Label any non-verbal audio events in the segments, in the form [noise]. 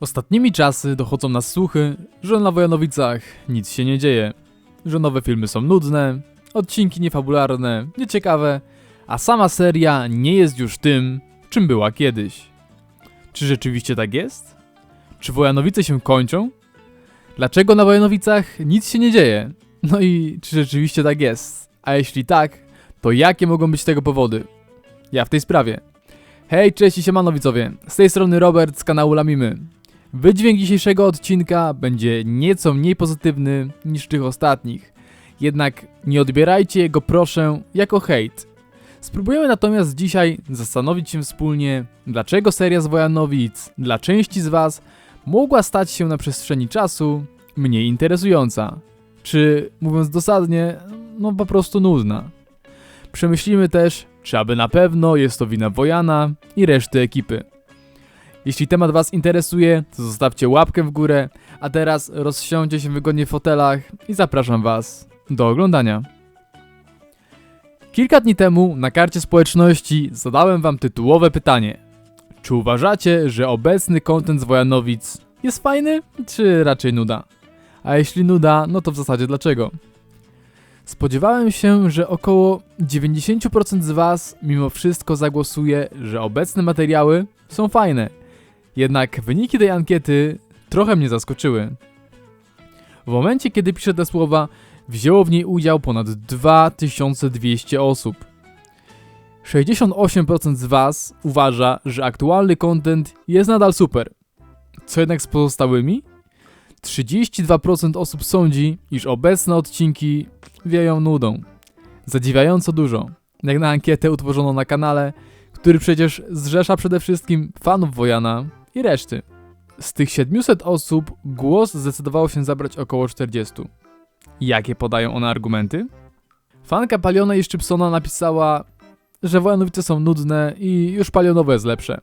Ostatnimi czasy dochodzą nas słuchy, że na Wojanowicach nic się nie dzieje, że nowe filmy są nudne, odcinki niefabularne, nieciekawe, a sama seria nie jest już tym, czym była kiedyś. Czy rzeczywiście tak jest? Czy Wojanowice się kończą? Dlaczego na Wojanowicach nic się nie dzieje? No i czy rzeczywiście tak jest? A jeśli tak, to jakie mogą być tego powody? Ja w tej sprawie. Hej, cześć i siemano z tej strony Robert z kanału Lamimy. Wydźwięk dzisiejszego odcinka będzie nieco mniej pozytywny niż tych ostatnich. Jednak nie odbierajcie jego proszę jako hejt. Spróbujemy natomiast dzisiaj zastanowić się wspólnie, dlaczego seria z Wojanowic dla części z Was mogła stać się na przestrzeni czasu mniej interesująca. Czy, mówiąc dosadnie, no po prostu nudna. Przemyślimy też, czy aby na pewno jest to wina Wojana i reszty ekipy. Jeśli temat Was interesuje, to zostawcie łapkę w górę, a teraz rozsiądźcie się wygodnie w fotelach i zapraszam Was do oglądania. Kilka dni temu na karcie społeczności zadałem Wam tytułowe pytanie. Czy uważacie, że obecny kontent z Wojanowic jest fajny, czy raczej nuda? A jeśli nuda, no to w zasadzie dlaczego? Spodziewałem się, że około 90% z Was mimo wszystko zagłosuje, że obecne materiały są fajne. Jednak wyniki tej ankiety trochę mnie zaskoczyły. W momencie, kiedy piszę te słowa, wzięło w niej udział ponad 2200 osób. 68% z Was uważa, że aktualny content jest nadal super. Co jednak z pozostałymi? 32% osób sądzi, iż obecne odcinki wieją nudą. Zadziwiająco dużo. Jak na ankietę utworzoną na kanale, który przecież zrzesza przede wszystkim fanów Wojana i reszty. Z tych 700 osób głos zdecydowało się zabrać około 40. Jakie podają one argumenty? Fanka Paliona i Szczypsona napisała, że Wojanowice są nudne i już Palionowe jest lepsze.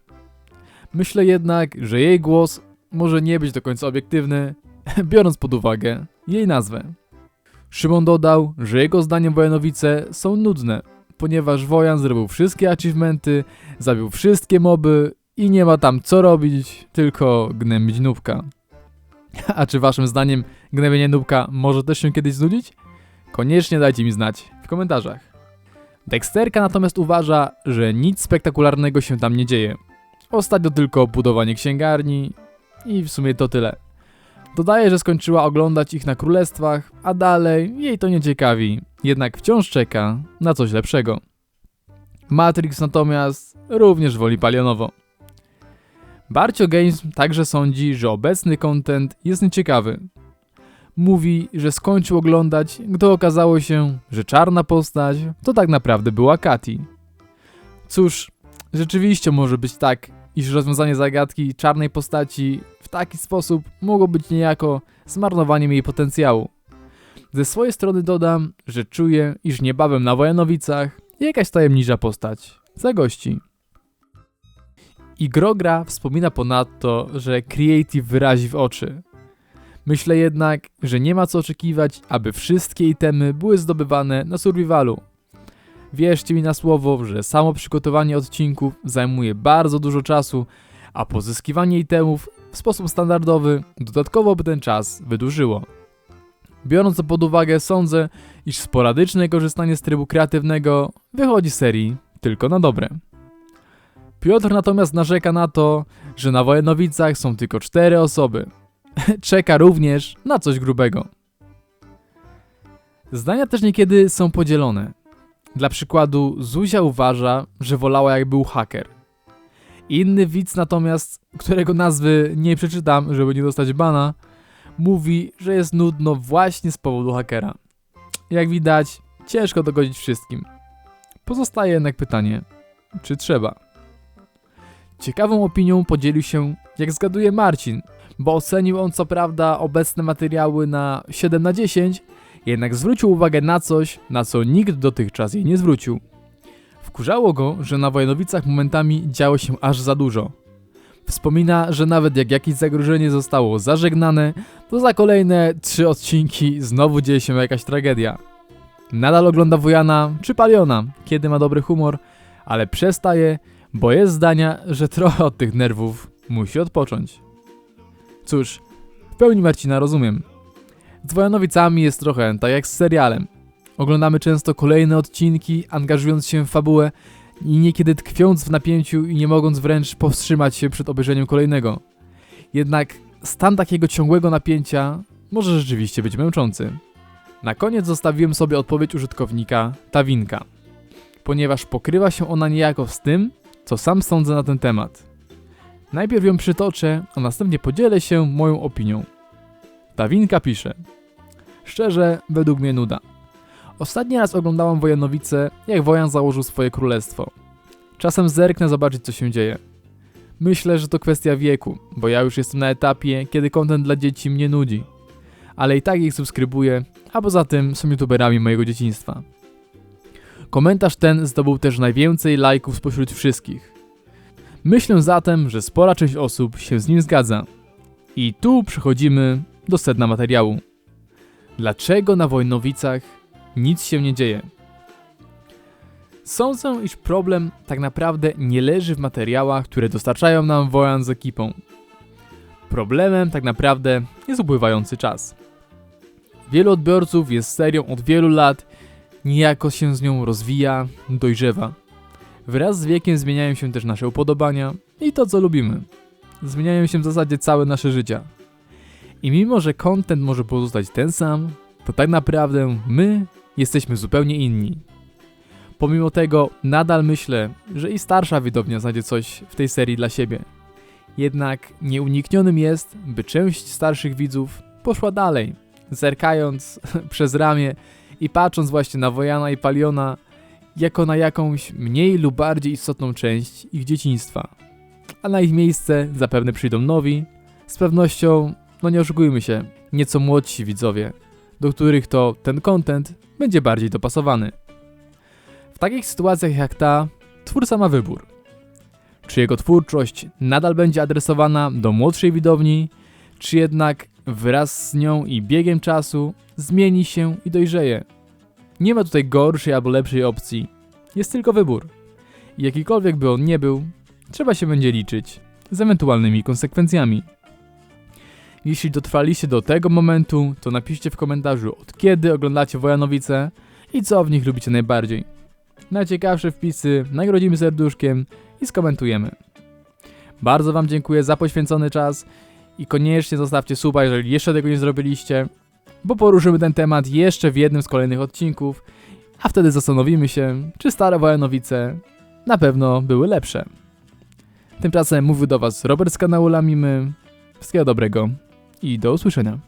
Myślę jednak, że jej głos może nie być do końca obiektywny, [laughs] biorąc pod uwagę jej nazwę. Szymon dodał, że jego zdaniem Wojanowice są nudne, ponieważ Wojan zrobił wszystkie achievementy, zabił wszystkie moby i nie ma tam co robić, tylko gnębić nubka. [laughs] A czy waszym zdaniem gnębienie nubka może też się kiedyś znudzić? Koniecznie dajcie mi znać w komentarzach. Dexterka natomiast uważa, że nic spektakularnego się tam nie dzieje. Ostatnio tylko budowanie księgarni i w sumie to tyle. Dodaje, że skończyła oglądać ich na królestwach, a dalej jej to nie ciekawi, jednak wciąż czeka na coś lepszego. Matrix natomiast również woli palionowo. Barcio Games także sądzi, że obecny content jest nieciekawy. Mówi, że skończył oglądać, gdy okazało się, że czarna postać to tak naprawdę była Kati. Cóż, rzeczywiście może być tak, iż rozwiązanie zagadki czarnej postaci w taki sposób mogło być niejako zmarnowaniem jej potencjału. Ze swojej strony dodam, że czuję, iż niebawem na Wojanowicach jakaś tajemnicza postać zagości. I Grogra wspomina ponadto, że Creative wyrazi w oczy. Myślę jednak, że nie ma co oczekiwać, aby wszystkie itemy były zdobywane na survivalu. Wierzcie mi na słowo, że samo przygotowanie odcinków zajmuje bardzo dużo czasu, a pozyskiwanie itemów w sposób standardowy dodatkowo by ten czas wydłużyło. Biorąc to pod uwagę, sądzę, iż sporadyczne korzystanie z trybu kreatywnego wychodzi serii tylko na dobre. Piotr natomiast narzeka na to, że na Wojanowicach są tylko cztery osoby. [laughs] Czeka również na coś grubego. Zdania też niekiedy są podzielone. Dla przykładu, Zuzia uważa, że wolała jak był haker. Inny widz natomiast, którego nazwy nie przeczytam, żeby nie dostać bana, mówi, że jest nudno właśnie z powodu hakera. Jak widać, ciężko dogodzić wszystkim. Pozostaje jednak pytanie, czy trzeba? Ciekawą opinią podzielił się, jak zgaduje Marcin, bo ocenił on co prawda obecne materiały na 7 na 10, jednak zwrócił uwagę na coś, na co nikt dotychczas jej nie zwrócił. Wkurzało go, że na Wojanowicach momentami działo się aż za dużo. Wspomina, że nawet jak jakieś zagrożenie zostało zażegnane, to za kolejne trzy odcinki znowu dzieje się jakaś tragedia. Nadal ogląda Wojana czy Paliona, kiedy ma dobry humor, ale przestaje, bo jest zdania, że trochę od tych nerwów musi odpocząć. Cóż, w pełni Marcina rozumiem. Z Wojanowicami jest trochę tak jak z serialem. Oglądamy często kolejne odcinki, angażując się w fabułę i niekiedy tkwiąc w napięciu i nie mogąc wręcz powstrzymać się przed obejrzeniem kolejnego. Jednak stan takiego ciągłego napięcia może rzeczywiście być męczący. Na koniec zostawiłem sobie odpowiedź użytkownika Tawinka, ponieważ pokrywa się ona niejako z tym, co sam sądzę na ten temat. Najpierw ją przytoczę, a następnie podzielę się moją opinią. Tawinka pisze: Szczerze, według mnie nuda. Ostatni raz oglądałam Wojanowice, jak Wojan założył swoje królestwo. Czasem zerknę zobaczyć, co się dzieje. Myślę, że to kwestia wieku, bo ja już jestem na etapie, kiedy kontent dla dzieci mnie nudzi. Ale i tak ich subskrybuję, a poza tym są youtuberami mojego dzieciństwa. Komentarz ten zdobył też najwięcej lajków spośród wszystkich. Myślę zatem, że spora część osób się z nim zgadza. I tu przechodzimy do sedna materiału. Dlaczego na Wojnowicach nic się nie dzieje? Sądzę, iż problem tak naprawdę nie leży w materiałach, które dostarczają nam Wojan z ekipą. Problemem tak naprawdę jest upływający czas. Wielu odbiorców jest serią od wielu lat, niejako się z nią rozwija, dojrzewa. Wraz z wiekiem zmieniają się też nasze upodobania i to, co lubimy. Zmieniają się w zasadzie całe nasze życia. I mimo, że content może pozostać ten sam, to tak naprawdę my jesteśmy zupełnie inni. Pomimo tego, nadal myślę, że i starsza widownia znajdzie coś w tej serii dla siebie. Jednak nieuniknionym jest, by część starszych widzów poszła dalej, zerkając [laughs] przez ramię i patrząc właśnie na Wojana i Paliona jako na jakąś mniej lub bardziej istotną część ich dzieciństwa. A na ich miejsce zapewne przyjdą nowi, z pewnością, no nie oszukujmy się, nieco młodsi widzowie, do których to ten content będzie bardziej dopasowany. W takich sytuacjach jak ta, twórca ma wybór. Czy jego twórczość nadal będzie adresowana do młodszej widowni, czy jednak wraz z nią i biegiem czasu zmieni się i dojrzeje. Nie ma tutaj gorszej albo lepszej opcji. Jest tylko wybór. Jakikolwiek by on nie był, trzeba się będzie liczyć z ewentualnymi konsekwencjami. Jeśli dotrwaliście do tego momentu, to napiszcie w komentarzu od kiedy oglądacie Wojanowice i co w nich lubicie najbardziej. Najciekawsze wpisy nagrodzimy serduszkiem i skomentujemy. Bardzo Wam dziękuję za poświęcony czas i koniecznie zostawcie suba, jeżeli jeszcze tego nie zrobiliście, bo poruszymy ten temat jeszcze w jednym z kolejnych odcinków, a wtedy zastanowimy się, czy stare Wojanowice na pewno były lepsze. Tymczasem mówił do Was Robert z kanału Lamimy. Wszystkiego dobrego i do usłyszenia.